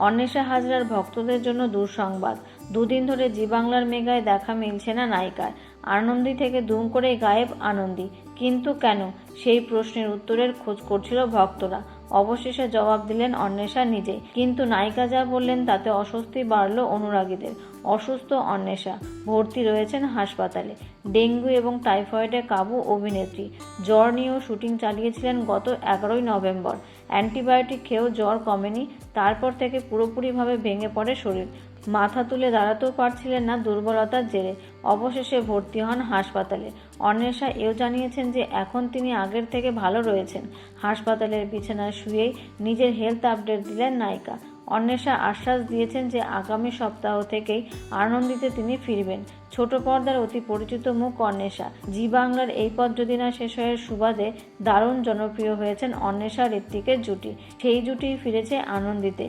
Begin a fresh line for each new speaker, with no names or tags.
অন্বেষা হাজরার ভক্তদের জন্য দুঃসংবাদ। দুদিন ধরে জি বাংলার মেগায় দেখা মিলছে না নায়িকার। আনন্দী থেকে দুম করে গায়েব আনন্দী। কিন্তু কেন? সেই প্রশ্নের উত্তরের খোঁজ করছিল ভক্তরা। অবশেষে জবাব দিলেন অন্বেষা নিজে। কিন্তু নায়িকা যা বললেন তাতে অস্বস্তি বাড়ল অনুরাগীদের। অসুস্থ অন্বেষা। ভর্তি রয়েছেন হাসপাতালে। ডেঙ্গু এবং টাইফয়েডে কাবু অভিনেত্রী। জ্বর নিয়েও শুটিং চালিয়েছিলেন গত এগারোই নভেম্বর। অ্যান্টিবায়োটিক খেয়েও জ্বর কমেনি, তারপর থেকে পুরোপুরিভাবে ভেঙে পড়ে শরীর। মাথা তুলে দাঁড়াতেও পারছিলেন না দুর্বলতার জেরে। অবশেষে ভর্তি হন হাসপাতালে। অন্বেষা এও জানিয়েছেন যে এখন তিনি আগের থেকে ভালো রয়েছেন। হাসপাতালের বিছানায় শুয়েই নিজের হেলথ আপডেট দিলেন নায়িকা। অন্বেষা আশ্বাস দিয়েছেন যে আগামী সপ্তাহ থেকেই আনন্দিতে তিনি ফিরবেন। ছোট পর্দার অতি পরিচিত মুখ অন্বেষা। জি বাংলার এই পথ যদি না শেষ হয়ে সুবাদে দারুণ জনপ্রিয় হয়েছেন অন্বেষা ঋত্বিকের জুটি। সেই জুটি ফিরেছে আনন্দিতে।